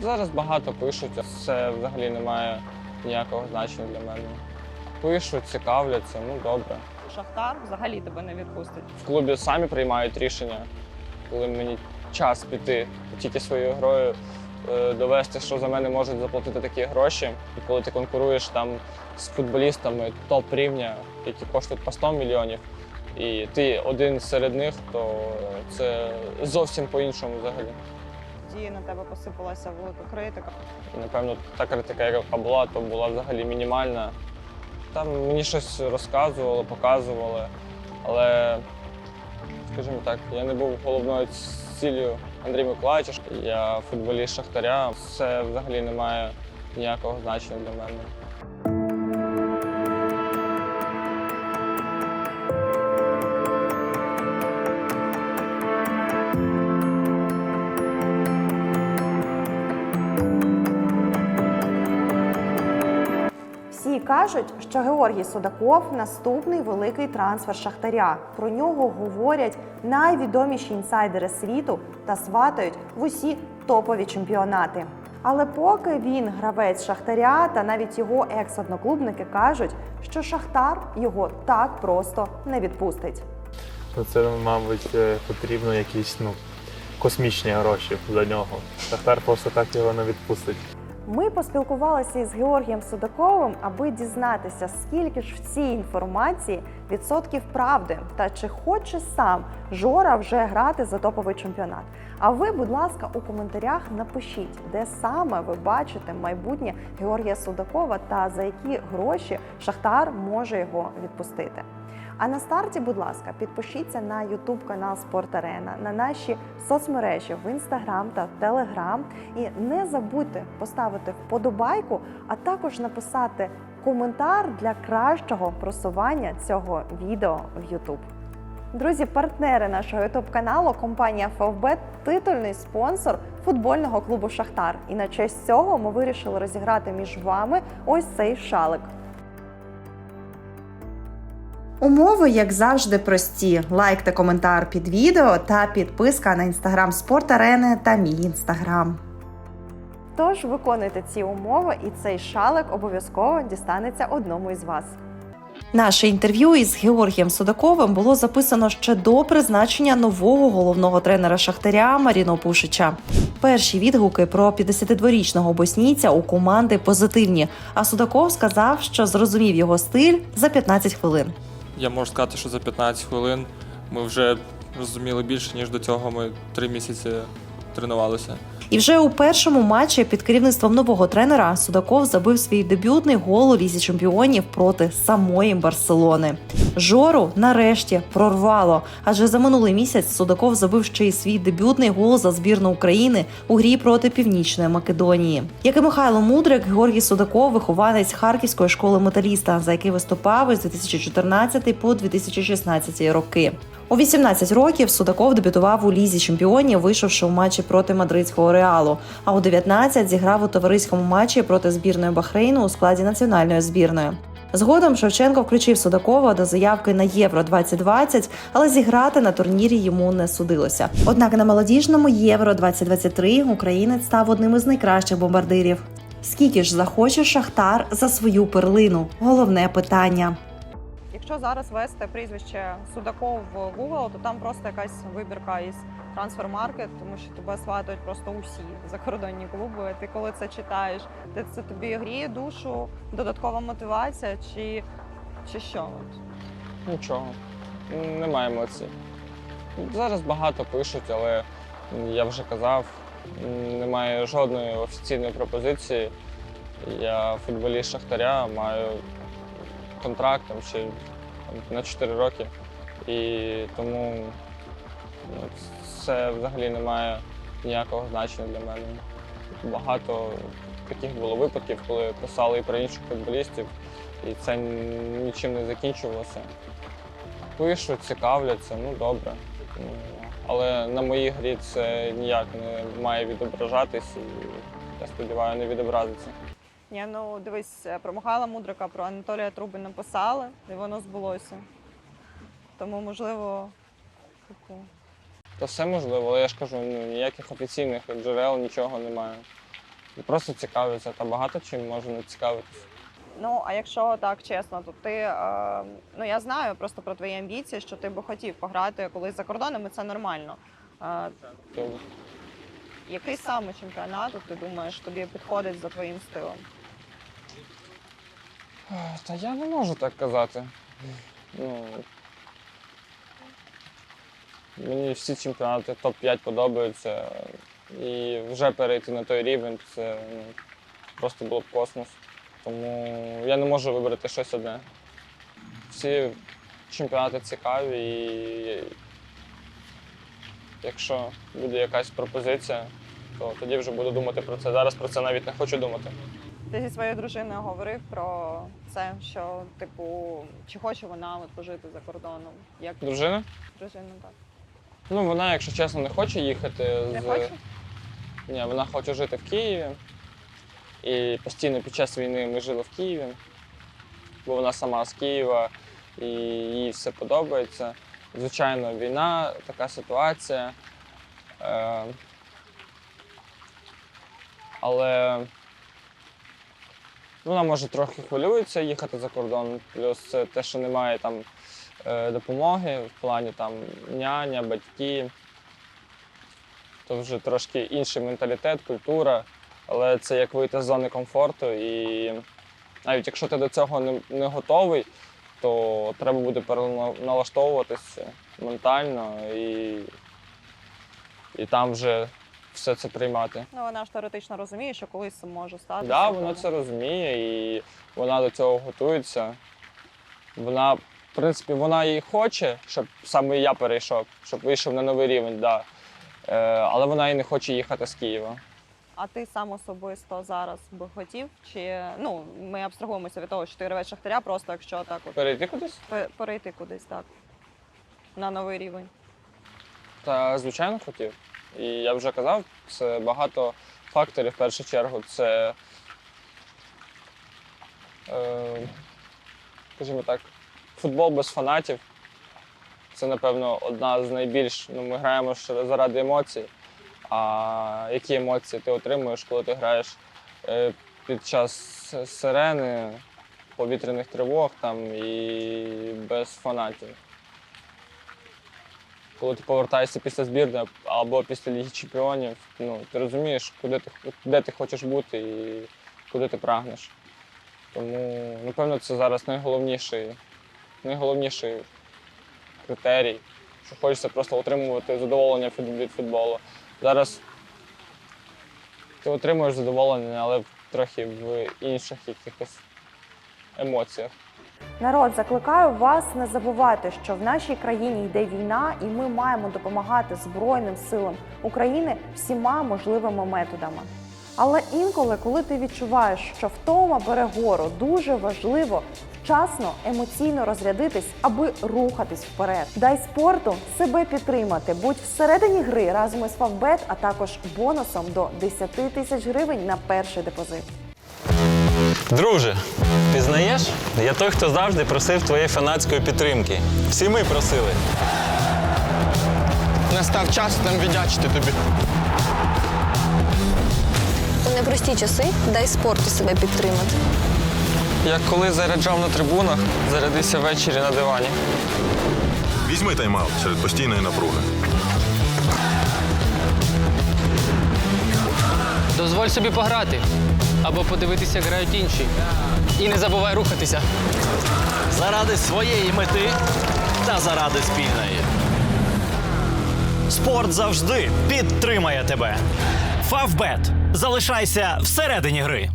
Зараз багато пишуть, а це взагалі не має ніякого значення для мене. Пишуть, цікавляться, ну добре. Шахтар взагалі тебе не відпустить. В клубі самі приймають рішення, коли мені час піти тільки своєю грою, е, довести, що за мене можуть заплатити такі гроші. І коли ти конкуруєш там з футболістами топ рівня, які коштують по 100 мільйонів, і ти один серед них, то це зовсім по-іншому взагалі. Тоді на тебе посипалася велика критика. Напевно, та критика, яка була, то була взагалі мінімальна. Там мені щось розказували, показували, але, скажімо так, я не був головною ціллю Андрій Миколаївича. Я футболіст Шахтаря. Це взагалі не має ніякого значення для мене. Кажуть, що Георгій Судаков наступний великий трансфер Шахтаря. Про нього говорять найвідоміші інсайдери світу та сватають в усі топові чемпіонати. Але поки він гравець Шахтаря, та навіть його екс-одноклубники кажуть, що Шахтар його так просто не відпустить. Це, мабуть, е, потрібно якісь ну, космічні гроші за нього. Шахтар просто так його не відпустить. Ми поспілкувалися із Георгієм Судаковим, аби дізнатися, скільки ж в цій інформації відсотків правди, та чи хоче сам Жора вже грати за топовий чемпіонат. А ви, будь ласка, у коментарях напишіть, де саме ви бачите майбутнє Георгія Судакова та за які гроші Шахтар може його відпустити. А на старті, будь ласка, підпишіться на YouTube канал Спорт Арена, на наші соцмережі в Instagram та Telegram. І не забудьте поставити вподобайку, а також написати коментар для кращого просування цього відео в YouTube. Друзі, партнери нашого youtube каналу, компанія FFBet – титульний спонсор футбольного клубу Шахтар. І на честь цього ми вирішили розіграти між вами ось цей шалик. Умови, як завжди, прості: лайк та коментар під відео та підписка на інстаграм Спортарени та мій інстаграм. Тож виконуйте ці умови, і цей шалик обов'язково дістанеться одному із вас. Наше інтерв'ю із Георгієм Судаковим було записано ще до призначення нового головного тренера Шахтаря Маріно Пушича. Перші відгуки про 52-річного боснійця у команди позитивні. А Судаков сказав, що зрозумів його стиль за 15 хвилин. Я можу сказати, що за 15 хвилин ми вже розуміли більше, ніж до цього ми три місяці тренувалися. І вже у першому матчі під керівництвом нового тренера Судаков забив свій дебютний гол у лізі чемпіонів проти самої Барселони. Жору нарешті прорвало, адже за минулий місяць Судаков забив ще й свій дебютний гол за збірну України у грі проти Північної Македонії. Як і Михайло Мудрик, Георгій Судаков вихованець Харківської школи металіста, за який виступав із 2014 по 2016 роки. У 18 років Судаков дебютував у лізі чемпіонів, вийшовши у матчі проти мадридського реалу. А у 19 зіграв у товариському матчі проти збірної Бахрейну у складі національної збірної. Згодом Шевченко включив Судакова до заявки на Євро 2020, але зіграти на турнірі йому не судилося. Однак на молодіжному Євро 2023 українець став одним із найкращих бомбардирів. Скільки ж захоче Шахтар за свою перлину? Головне питання. Якщо зараз ввести прізвище Судаков в Google, то там просто якась вибірка із трансфер-маркет, тому що тебе сватають просто усі закордонні клуби. Ти коли це читаєш, ти це тобі гріє душу, додаткова мотивація чи, чи що? Нічого, немає емоцій. Зараз багато пишуть, але я вже казав, немає жодної офіційної пропозиції. Я футболіст Шахтаря, маю контракт там ще там, на 4 роки. І тому це взагалі не має ніякого значення для мене. Багато таких було випадків, коли писали і про інших футболістів, і це нічим не закінчувалося. Пишуть, цікавляться, ну добре. Але на моїй грі це ніяк не має відображатись і я сподіваюся, не відобразиться. Ні, ну дивись, е, про Михайла Мудрика, про Анатолія Труби написали, і воно збулося. Тому, можливо, Та все можливо, але я ж кажу, ну, ніяких офіційних джерел нічого немає. просто цікавляться. Та багато чим можна не цікавитися. Ну, а якщо так чесно, то ти е, ну я знаю просто про твої амбіції, що ти би хотів пограти колись за кордоном, і це нормально. Е, Тобто, який саме чемпіонат от ти думаєш тобі підходить за твоїм стилем? Та я не можу так казати. Ну, мені всі чемпіонати топ-5 подобаються. І вже перейти на той рівень це ну, просто було б космос. Тому я не можу вибрати щось одне. Всі чемпіонати цікаві і якщо буде якась пропозиція, то тоді вже буду думати про це. Зараз про це навіть не хочу думати. Ти зі своєю дружиною говорив про це, що типу, чи хоче вона от пожити за кордоном? Як Дружина? дружина так? Ну, вона, якщо чесно, не хоче їхати Не з. хоче? Ні, вона хоче жити в Києві. І постійно під час війни ми жили в Києві, бо вона сама з Києва і їй все подобається. Звичайно, війна, така ситуація. Е, але вона може трохи хвилюється їхати за кордон, плюс те, що немає там е, допомоги в плані там няня, батьки. То вже трошки інший менталітет, культура, але це як вийти з зони комфорту. І навіть якщо ти до цього не, не готовий, то треба буде переналаштовуватися ментально і, і там вже все це приймати. Ну вона ж теоретично розуміє, що колись може стати. Так, да, вона це розуміє і вона до цього готується. Вона, в принципі, вона і хоче, щоб саме я перейшов, щоб вийшов на новий рівень, да. Е, але вона і не хоче їхати з Києва. А ти сам особисто зараз би хотів? Чи ну ми абстрагуємося від того, що ти гравець шахтаря, просто якщо так от Перейти кудись? пе- перейти кудись так на новий рівень. Та звичайно хотів. І я вже казав, це багато факторів. В першу чергу, це, е, скажімо так, футбол без фанатів. Це, напевно, одна з найбільш. Ну, ми граємо заради емоцій. А які емоції ти отримуєш, коли ти граєш е, під час сирени, повітряних тривог там, і без фанатів? Коли ти повертаєшся після збірної або після Ліги Чемпіонів, ну, ти розумієш, куди ти, де ти хочеш бути і куди ти прагнеш. Тому, напевно, це зараз найголовніший, найголовніший критерій, що хочеться просто отримувати задоволення від, футболу. Зараз ти отримуєш задоволення, але трохи в інших якихось емоціях. Народ, закликаю вас не забувати, що в нашій країні йде війна, і ми маємо допомагати Збройним силам України всіма можливими методами. Але інколи, коли ти відчуваєш, що втома бере гору, дуже важливо вчасно емоційно розрядитись, аби рухатись вперед. Дай спорту себе підтримати. Будь всередині гри разом із Фавбет, а також бонусом до 10 тисяч гривень на перший депозит. Друже, ти знаєш? Я той, хто завжди просив твоєї фанатської підтримки. Всі ми просили. Настав час нам віддячити тобі. У непрості часи дай спорту себе підтримати. Як коли заряджав на трибунах, зарядися ввечері на дивані. Візьми тайм-аут серед постійної напруги. Дозволь собі пограти або подивитися, як грають інші. І не забувай рухатися. Заради своєї мети та заради спільної. Спорт завжди підтримає тебе. Фавбет. Залишайся всередині гри.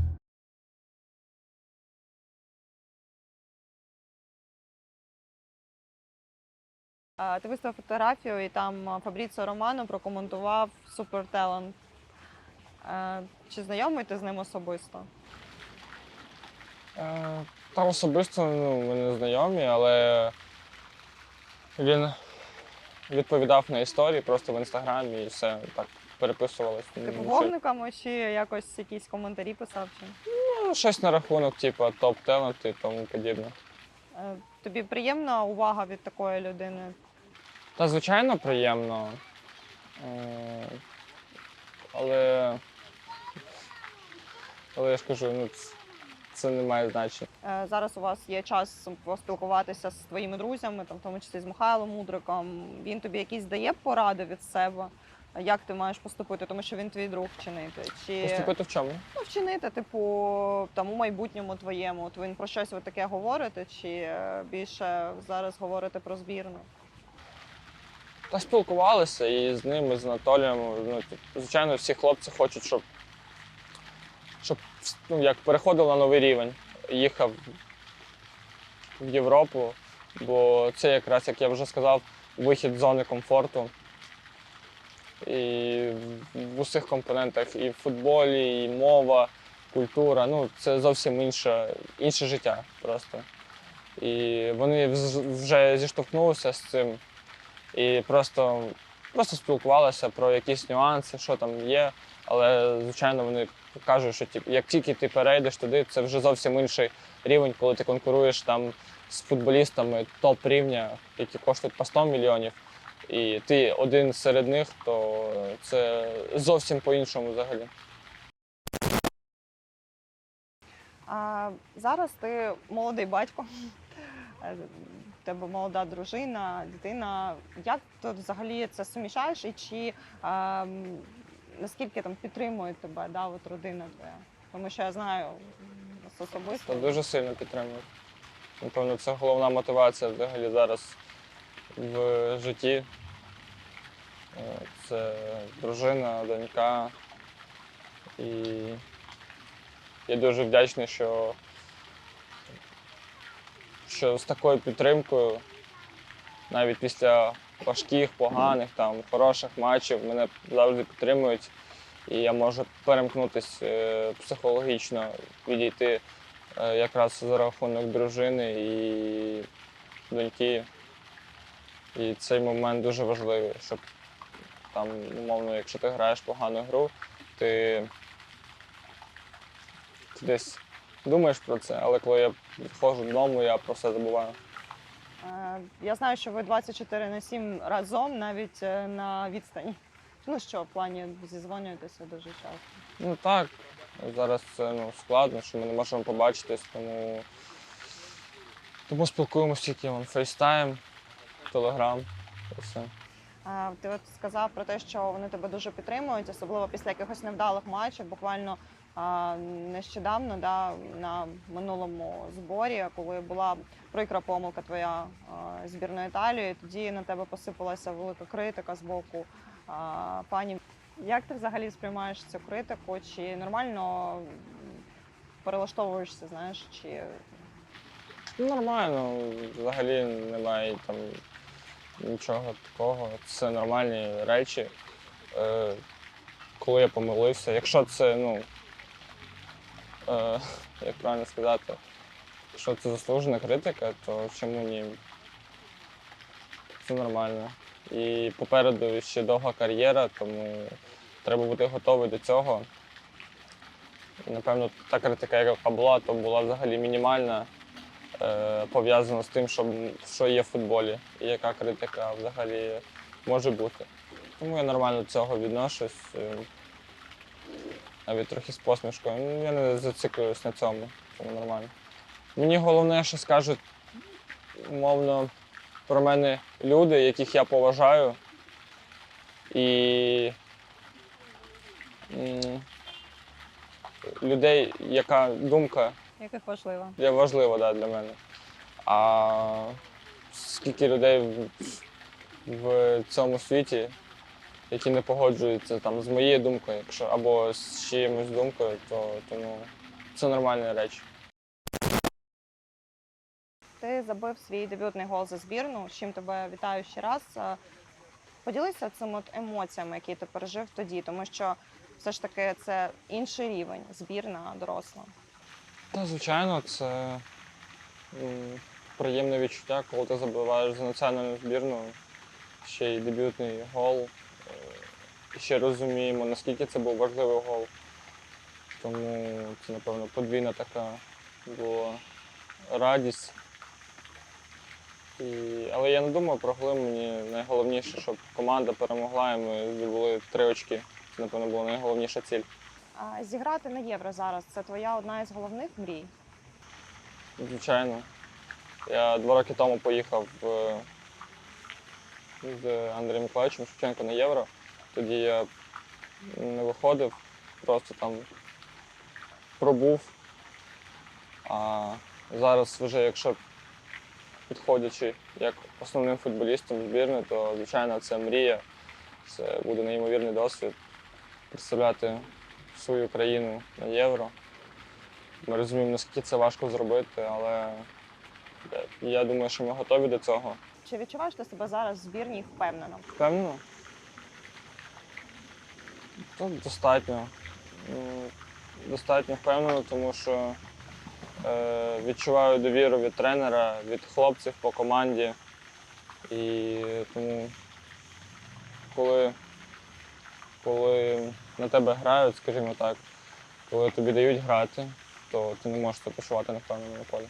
Ти виставив фотографію, і там Фабріціо Романо прокоментував суперталант. Е, Чи знайомий ти з ним особисто? Е, Та особисто ну, ми не знайомі, але він відповідав на історії просто в інстаграмі і все так переписувалось. Типу Ну, вогниками чи якось якісь коментарі писав? Чи? Ну, щось на рахунок, типу, топ-талент і тому подібне. Е, Тобі приємна увага від такої людини? Та звичайно приємно. Е, Але Але я ж кажу, ну це, не має значення. Е, Зараз у вас є час поспілкуватися з твоїми друзями, там, в тому числі з Михайлом Мудриком. Він тобі якісь дає поради від себе, як ти маєш поступити, тому що він твій друг вчинити. Чи Поступити в чому? ну, вчинити, типу, там у майбутньому твоєму, от він про щось ви таке говорите, чи е, більше зараз говорите про збірну? Та спілкувалися і з ним, з Анатолієм. Ну, звичайно, всі хлопці хочуть, щоб, щоб ну, як переходив на новий рівень, їхав в Європу, бо це якраз, як я вже сказав, вихід з зони комфорту. І в усіх компонентах, і в футболі, і мова, культура. Ну, це зовсім інше, інше життя просто. І вони вже зіштовхнулися з цим і просто, просто спілкувалися про якісь нюанси, що там є. Але, звичайно, вони кажуть, що тип, як тільки ти перейдеш туди, це вже зовсім інший рівень, коли ти конкуруєш там з футболістами топ рівня, які коштують по 100 мільйонів. І ти один серед них, то це зовсім по-іншому взагалі. А зараз ти молодий батько, е, в тебе молода дружина, дитина. Як ти взагалі це суміщаєш і чи а, м, наскільки там підтримує тебе да, от родина твоя? Тому що я знаю з особисто. Дуже сильно підтримує. Напевно, це головна мотивація взагалі зараз в житті. Е, Це дружина, донька. І я дуже вдячний, що, що з такою підтримкою, навіть після важких, поганих, там, хороших матчів, мене завжди підтримують. І я можу перемкнутися е, психологічно, відійти е, якраз за рахунок дружини і доньки. І цей момент дуже важливий, щоб там, умовно, якщо ти граєш погану гру, ти, ти десь думаєш про це, але коли я відходжу додому, я про все забуваю. Е, Я знаю, що ви 24 на 7 разом, навіть е, на відстані. Ну що, в плані зізвонюєтеся дуже часто. Ну так, зараз це ну, складно, що ми не можемо побачитись, тому, тому спілкуємося тільки он, FaceTime, Telegram і все. Е, Ти от сказав про те, що вони тебе дуже підтримують, особливо після якихось невдалих матчів. Буквально а, нещодавно, да, на минулому зборі, коли була прикра помилка твоя збірної Італії, тоді на тебе посипалася велика критика з боку пані. Як ти взагалі сприймаєш цю критику? Чи нормально перелаштовуєшся, знаєш, чи Ну, Нормально, взагалі немає там нічого такого. Це нормальні речі. Е, коли я помилився, якщо це, ну, е, як правильно сказати, якщо це заслужена критика, то чому ні? Це нормально. І попереду ще довга кар'єра, тому треба бути готовий до цього. І, напевно, та критика, яка була, то була взагалі мінімальна е, пов'язано з тим, що, що є в футболі і яка критика взагалі може бути. Тому я нормально до цього відношусь, е, навіть трохи з посмішкою. Ну, Я не зациклююсь на цьому, тому нормально. Мені головне, що скажуть умовно про мене люди, яких я поважаю. І людей, яка думка яких важливо? є важливо да, для мене. А скільки людей в, в цьому світі, які не погоджуються там, з моєю думкою, якщо, або з чиємусь думкою, то, то ну, це нормальні речі. Ти забив свій дебютний гол за збірну, з чим тебе вітаю ще раз. Поділися цими от емоціями, які ти пережив тоді, тому що все ж таки це інший рівень, збірна доросла. Ну, звичайно, це приємне відчуття, коли ти забиваєш за національну збірну, ще й дебютний гол. І ще розуміємо, наскільки це був важливий гол. Тому це, напевно, подвійна така була радість. І... Але я не думаю про гли. Мені найголовніше, щоб команда перемогла і ми здобули три очки. Це, напевно, була найголовніша ціль. А, зіграти на євро зараз це твоя одна із головних мрій. Звичайно. Я два роки тому поїхав е, з Андрієм Миколаївичем Шевченко на євро. Тоді я не виходив, просто там пробув. А зараз вже якщо підходячи як основним футболістом збірної, то звичайно це мрія. Це буде неймовірний досвід представляти свою країну на євро. Ми розуміємо, наскільки це важко зробити, але я- думаю, що ми готові до цього. Чи відчуваєш ти себе зараз в збірній впевнено? Впевнено? То достатньо. Достатньо впевнено, тому що е, відчуваю довіру від тренера, від хлопців по команді. І тому, коли, коли на тебе грають, скажімо так, коли тобі дають грати, то ти не можеш себе почувати на полі.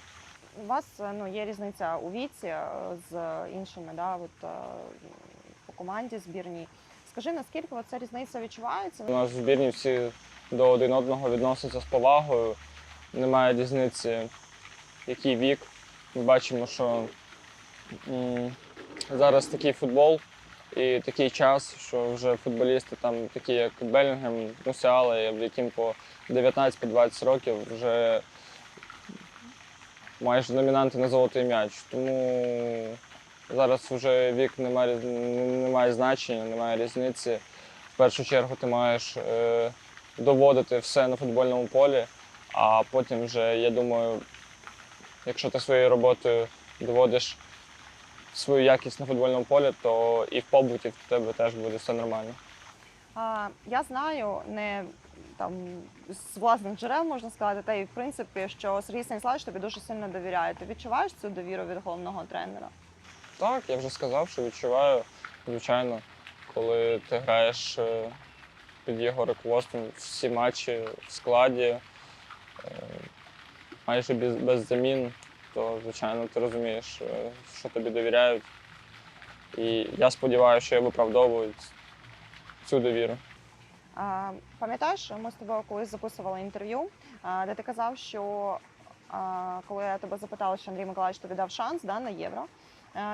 У вас е, ну, є різниця у віці е, з іншими да, от, е, по команді збірній. Скажи, наскільки ця різниця відчувається? У нас збірні всі до один одного відносяться з повагою. Немає різниці, який вік. Ми бачимо, що м, зараз такий футбол і такий час, що вже футболісти, там, такі як Белінгем, Мусіала, яким по 19-20 років вже майже номінанти на золотий м'яч. Тому зараз вже вік не має, не має значення, немає різниці. В першу чергу ти маєш е, доводити все на футбольному полі, а потім вже, я думаю, якщо ти своєю роботою доводиш свою якість на футбольному полі, то і в побуті в тебе теж буде все нормально. А, я знаю, не там з власних джерел можна сказати, та й в принципі, що Сергій Станіславович тобі дуже сильно довіряє. Ти відчуваєш цю довіру від головного тренера? Так, я вже сказав, що відчуваю, звичайно, коли ти граєш е, під його руководством всі матчі в складі, е, майже без, без замін, то звичайно ти розумієш, е, що тобі довіряють. І я сподіваюся, що я виправдовую цю довіру. Пам'ятаєш, ми з тобою колись записували інтерв'ю, де ти казав, що коли я тебе запитала, що Андрій Миколаївич тобі дав шанс да, на євро,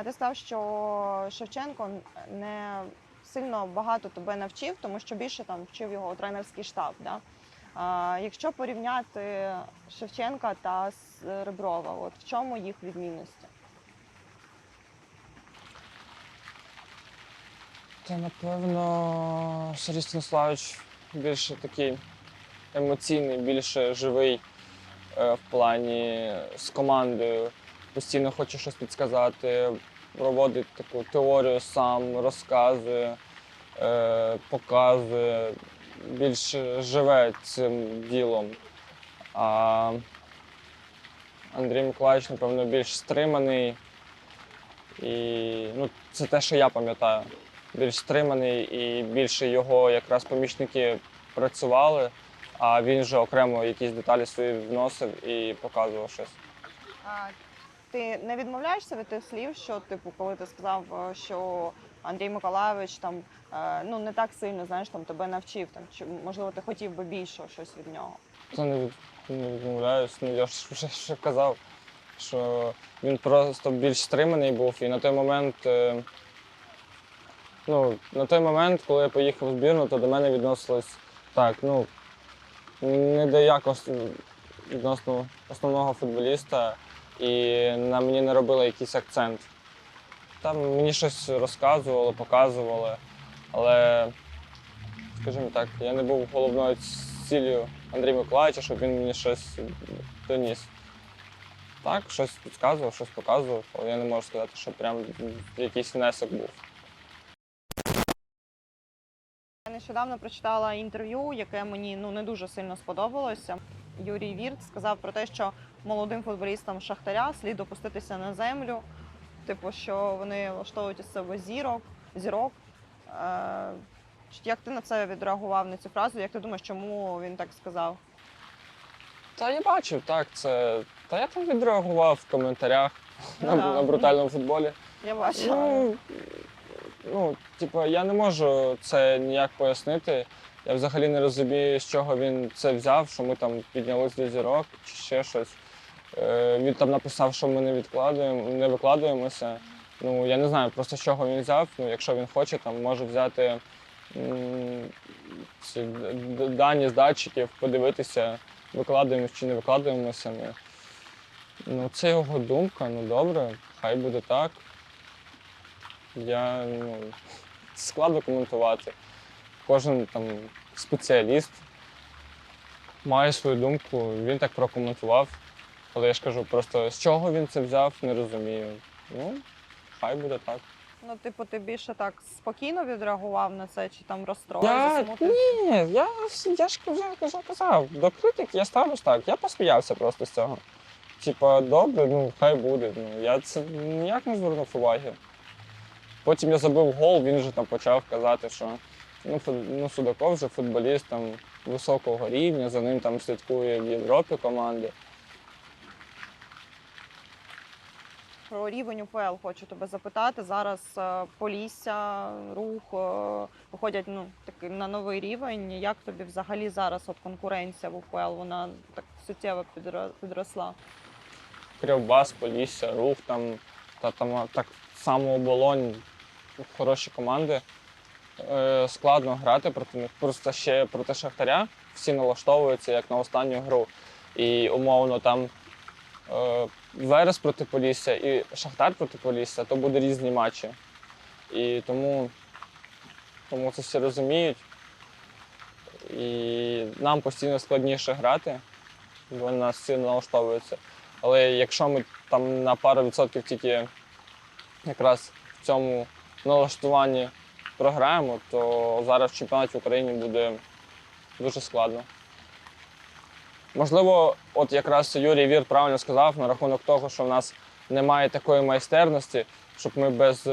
ти сказав, що Шевченко не сильно багато тебе навчив, тому що більше там вчив його тренерський штаб. Да? А, якщо порівняти Шевченка та Реброва, от в чому їх відмінності? Та напевно Сергій Станіславович більше такий емоційний, більше живий е, в плані з командою. Постійно хоче щось підсказати, проводить таку теорію сам, розказує, е, показує, більш живе цим ділом. А Андрій Миколаївич, напевно, більш стриманий. І ну, це те, що я пам'ятаю більш стриманий і більше його якраз помічники працювали, а він вже окремо якісь деталі свої вносив і показував щось. Ти не відмовляєшся від тих слів, що типу, коли ти сказав, е, що Андрій Миколайович там е, ну не так сильно знаєш, там тебе навчив, там чи можливо ти хотів би більше щось від нього. Це не, від, не відмовляюсь. Ну, я ж вже ще казав, що він просто більш стриманий був. І на той момент, е, ну, на той момент, коли я поїхав в збірну, то до мене відносилось так, ну, не до якось відносно основного футболіста, і на мені не робили якийсь акцент. Там мені щось розказували, показували, але, скажімо так, я не був головною цілею Андрія Миколаївича, щоб він мені щось доніс. Так, щось підказував, щось показував, але я не можу сказати, що прям якийсь внесок був. Я нещодавно прочитала інтерв'ю, яке мені ну не дуже сильно сподобалося. Юрій Вірт сказав про те, що молодим футболістам Шахтаря слід опуститися на землю, типу, що вони влаштовують із себе зірок, зірок. Е, як ти на це відреагував на цю фразу? Як ти думаєш, чому він так сказав? Та я бачив, так, це. Та я там відреагував в коментарях Ну на, да. на брутальному футболі. Я бачила. Ну, ну, типу, я не можу це ніяк пояснити. Я взагалі не розумію, з чого він це взяв, що ми там піднялись до зірок чи ще щось. Е, Він там написав, що ми не відкладуємо, не викладуємося. Ну, я не знаю просто з чого він взяв. Ну, якщо він хоче, там може взяти ці дані з датчиків, подивитися, викладуємося чи не викладуємося ми. Ну, це його думка, ну добре, хай буде так. Я ну, складно коментувати. Кожен там спеціаліст має свою думку, він так прокоментував. Але я ж кажу, просто з чого він це взяв, не розумію. Ну, хай буде так. Ну, типу, ти більше так спокійно відреагував на це, чи там розстроївся? Я, ні, я, я ж вже, вже казав, до критики я ставлюсь так. Я посміявся просто з цього. Типа, добре, ну хай буде. Ну, я це ніяк не звернув уваги. Потім я забив гол, він вже там почав казати, що ну, фут- ну, Судаков вже футболіст там високого рівня, за ним там слідкує в Європі команди. Про рівень УПЛ хочу тебе запитати. Зараз е, Полісся, рух е, виходять ну, таки на новий рівень. Як тобі взагалі зараз от конкуренція в УПЛ? Вона так суттєво підросла. Кривбас, Полісся, Рух, там, та, там так само оболонь, хороші команди. Е, складно грати проти них. Просто ще проти Шахтаря всі налаштовуються як на останню гру. І умовно там е, Верес проти Полісся і Шахтар проти Полісся, то буде різні матчі. І тому, тому це всі розуміють. І нам постійно складніше грати, бо нас всі налаштовуються. Але якщо ми там на пару відсотків тільки якраз в цьому налаштуванні програємо, то зараз в чемпіонаті України буде дуже складно. Можливо, от якраз Юрій Вір правильно сказав на рахунок того, що в нас немає такої майстерності, щоб ми без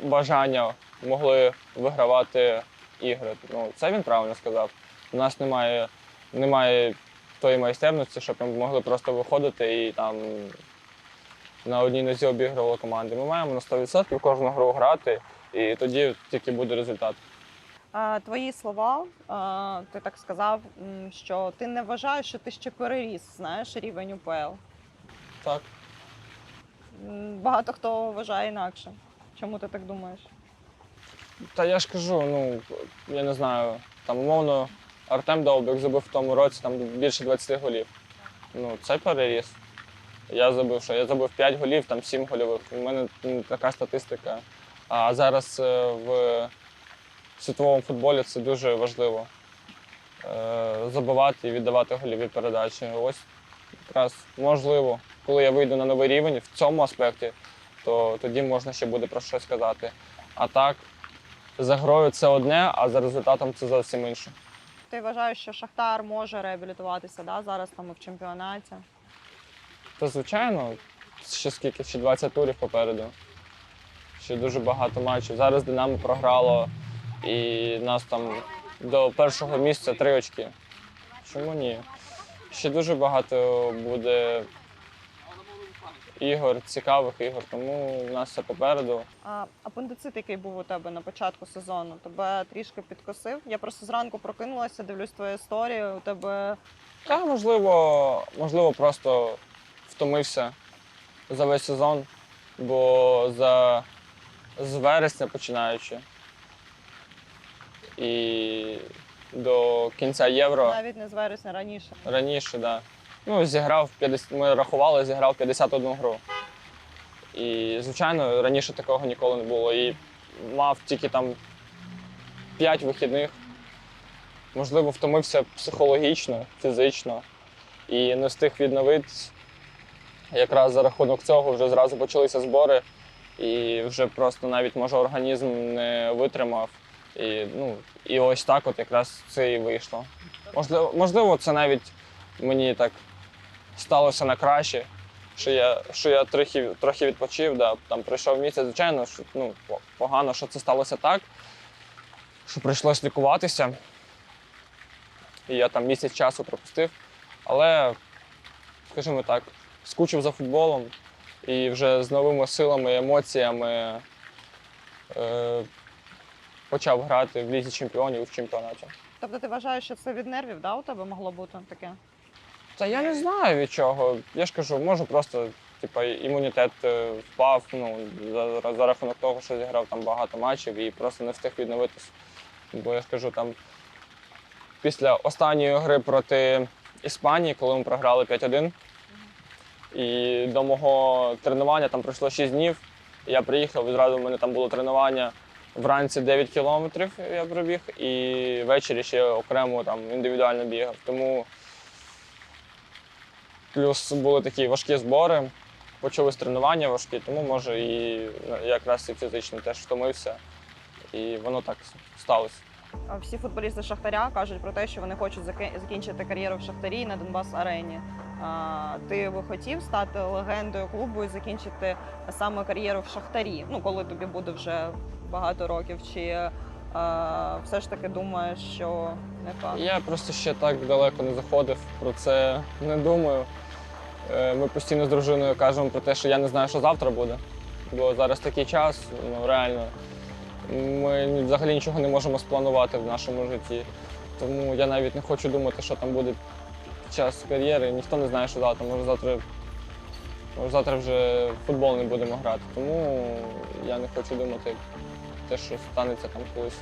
бажання могли вигравати ігри. Ну, це він правильно сказав. У нас немає, немає тої майстерності, щоб ми могли просто виходити і там на одній нозі обігрували команди. Ми маємо на 100% кожну гру грати, і тоді тільки буде результат. Твої слова, ти так сказав, що ти не вважаєш, що ти ще переріс, знаєш, рівень УПЛ. Так. Багато хто вважає інакше. Чому ти так думаєш? Та я ж кажу, ну я не знаю, там умовно Артем Довбик забив в тому році там більше 20 голів. Ну, це переріс. Я забив, що я забив 5 голів, там 7 гольових. У мене така статистика. А зараз е, в світовому футболі це дуже важливо. Е, Забивати і віддавати гольові передачі. Ось якраз можливо, коли я вийду на новий рівень в цьому аспекті, то тоді можна ще буде про щось сказати. А так, за грою це одне, а за результатом це зовсім інше. Ти вважаєш, що Шахтар може реабілітуватися да? зараз там і в чемпіонаті? Та звичайно, ще скільки, ще 20 турів попереду. Ще дуже багато матчів. Зараз Динамо програло і нас там до першого місця три очки. Чому ні? Ще дуже багато буде ігор, цікавих ігор, тому у нас все попереду. А апендицит, який був у тебе на початку сезону, тебе трішки підкосив. Я просто зранку прокинулася, дивлюсь твою історію. У тебе Та, можливо, можливо, просто втомився за весь сезон, бо за, з вересня починаючи і до кінця євро навіть не з вересня раніше. раніше, да. Ну, зіграв 50, ми рахували, зіграв 51 гру. І, звичайно, раніше такого ніколи не було. І мав тільки там 5 вихідних. Можливо, втомився психологічно, фізично і не встиг відновитись. Якраз за рахунок цього вже зразу почалися збори, і вже просто навіть може організм не витримав. І, ну, і ось так от якраз це і вийшло. Можливо, можливо, це навіть мені так сталося на краще, що я, що я трохи, трохи відпочив, да, там пройшов місяць. Звичайно, що, ну, погано, що це сталося так, що прийшлось лікуватися. І я там місяць часу пропустив. Але, скажімо так, скучив за футболом і вже з новими силами, емоціями е, почав грати в лізі чемпіонів в чемпіонаті. Тобто ти вважаєш, що це від нервів, да, у тебе могло бути таке? Та я не знаю від чого. Я ж кажу, може просто типа, імунітет е, впав ну, за, за рахунок того, що зіграв там багато матчів і просто не встиг відновитися. Бо я ж кажу, там після останньої гри проти Іспанії, коли ми програли 5-1, і до мого тренування там пройшло 6 днів. Я приїхав, відразу в мене там було тренування вранці 9 кілометрів я пробіг, і ввечері ще окремо там індивідуально бігав. Тому плюс були такі важкі збори, почались тренування важкі, тому може і якраз і фізично теж втомився. І воно так сталося. Всі футболісти Шахтаря кажуть про те, що вони хочуть закінчити кар'єру в Шахтарі на Донбас Арені. Ти би хотів стати легендою клубу і закінчити саме кар'єру в Шахтарі? Ну, коли тобі буде вже багато років, чи все ж таки думаєш, що не так? Я просто ще так далеко не заходив, про це не думаю. Е, Ми постійно з дружиною кажемо про те, що я не знаю, що завтра буде. Бо зараз такий час, ну реально, ми взагалі нічого не можемо спланувати в нашому житті. Тому я навіть не хочу думати, що там буде під час кар'єри. Ніхто не знає, що завтра. Може завтра, може, завтра вже в футбол не будемо грати. Тому я не хочу думати те, що станеться там колись.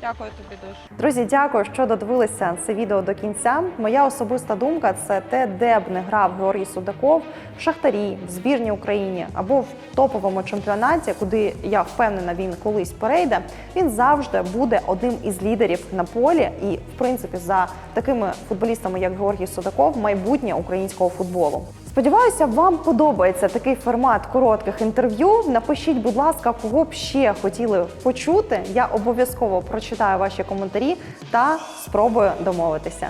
Дякую тобі дуже. Друзі, дякую, що додивилися це відео до кінця. Моя особиста думка це те, де б не грав Георгій Судаков в Шахтарі, в збірній Україні або в топовому чемпіонаті, куди я впевнена, він колись перейде. Він завжди буде одним із лідерів на полі. І, в принципі, за такими футболістами, як Георгій Судаков, майбутнє українського футболу. Сподіваюся, вам подобається такий формат коротких інтерв'ю. Напишіть, будь ласка, кого б ще хотіли почути. Я обов'язково прочитаю ваші коментарі та спробую домовитися.